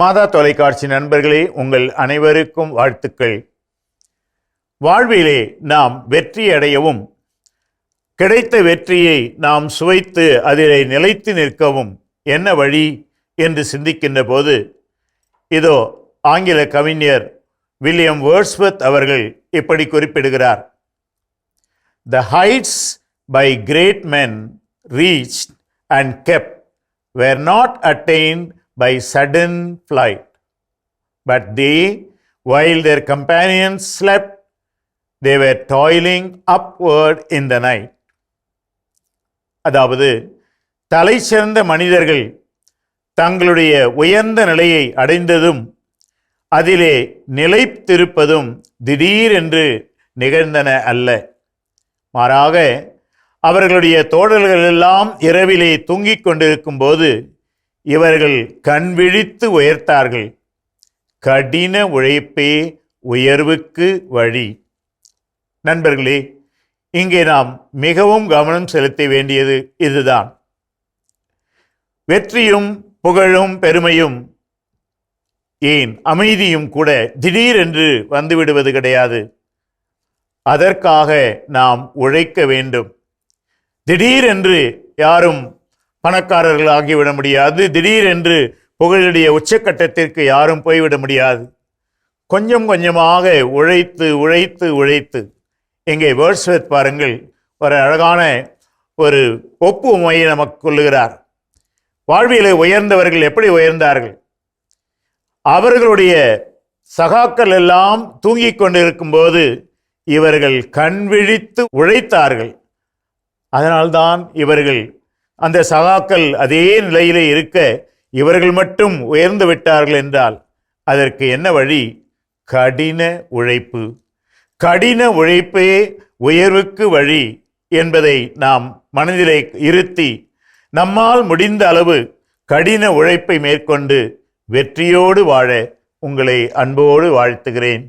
மாதா தொலைக்காட்சி நண்பர்களே உங்கள் அனைவருக்கும் வாழ்த்துக்கள். வாழ்விலே நாம் வெற்றி அடையவும் கிடைத்த வெற்றியை நாம் சுவைத்து அதிலே நிலைத்து நிற்கவும் என்ன வழி என்று சிந்திக்கின்ற போது இதோ ஆங்கில கவிஞர் வில்லியம் வேர்ட்ஸ்வர்த் அவர்கள் இப்படி குறிப்பிடுகிறார். The heights by great men reach and kept were not attained by sudden flight, but they, while their companions slept, they were toiling upward in the night. அதாவது தலை சிறந்த மனிதர்கள் தங்களுடைய உயர்ந்த நிலையை அடைந்ததும் அதிலே நிலைத்திருப்பதும் திடீரென்று நிகழ்ந்தன அல்ல மாறாக அவர்களுடைய தோழர்கள் எல்லாம் இரவிலே தூங்கிக் கொண்டிருக்கும் போது இவர்கள் கண் விழித்து உயர்த்தார்கள். கடின உழைப்பே உயர்வுக்கு வழி. நண்பர்களே இங்கே நாம் மிகவும் கவனம் செலுத்த வேண்டியது இதுதான். வெற்றியும் புகழும் பெருமையும் ஏன் அமைதியும் கூட திடீரென்று வந்துவிடுவது கிடையாது. அதற்காக நாம் உழைக்க வேண்டும். திடீரென்று யாரும் பணக்காரர்கள் ஆகிவிட முடியாது. திடீரென்று புகழுடைய உச்சக்கட்டத்திற்கு யாரும் போய்விட முடியாது. கொஞ்சம் கொஞ்சமாக உழைத்து உழைத்து உழைத்து. இங்கே வேர்ட்ஸ்வெத் பாருங்கள். ஒரு அழகான ஒரு ஒப்புமையை நமக்கு கொள்ளுகிறார். வாழ்வியலை உயர்ந்தவர்கள் எப்படி உயர்ந்தார்கள்? அவர்களுடைய சகாக்கள் எல்லாம் தூங்கிக் கொண்டிருக்கும் போது இவர்கள் கண் விழித்து உழைத்தார்கள். அதனால்தான் இவர்கள் அந்த சகாக்கள் அதே நிலையிலே இருக்க இவர்கள் மட்டும் உயர்ந்து விட்டார்கள் என்றால் அதற்கு என்ன வழி? கடின உழைப்பு. கடின உழைப்பே உயர்வுக்கு வழி என்பதை நாம் மனதிலே இருத்தி நம்மால் முடிந்த அளவு கடின உழைப்பை மேற்கொண்டு வெற்றியோடு வாழ உங்களை அன்போடு வாழ்த்துகிறேன்.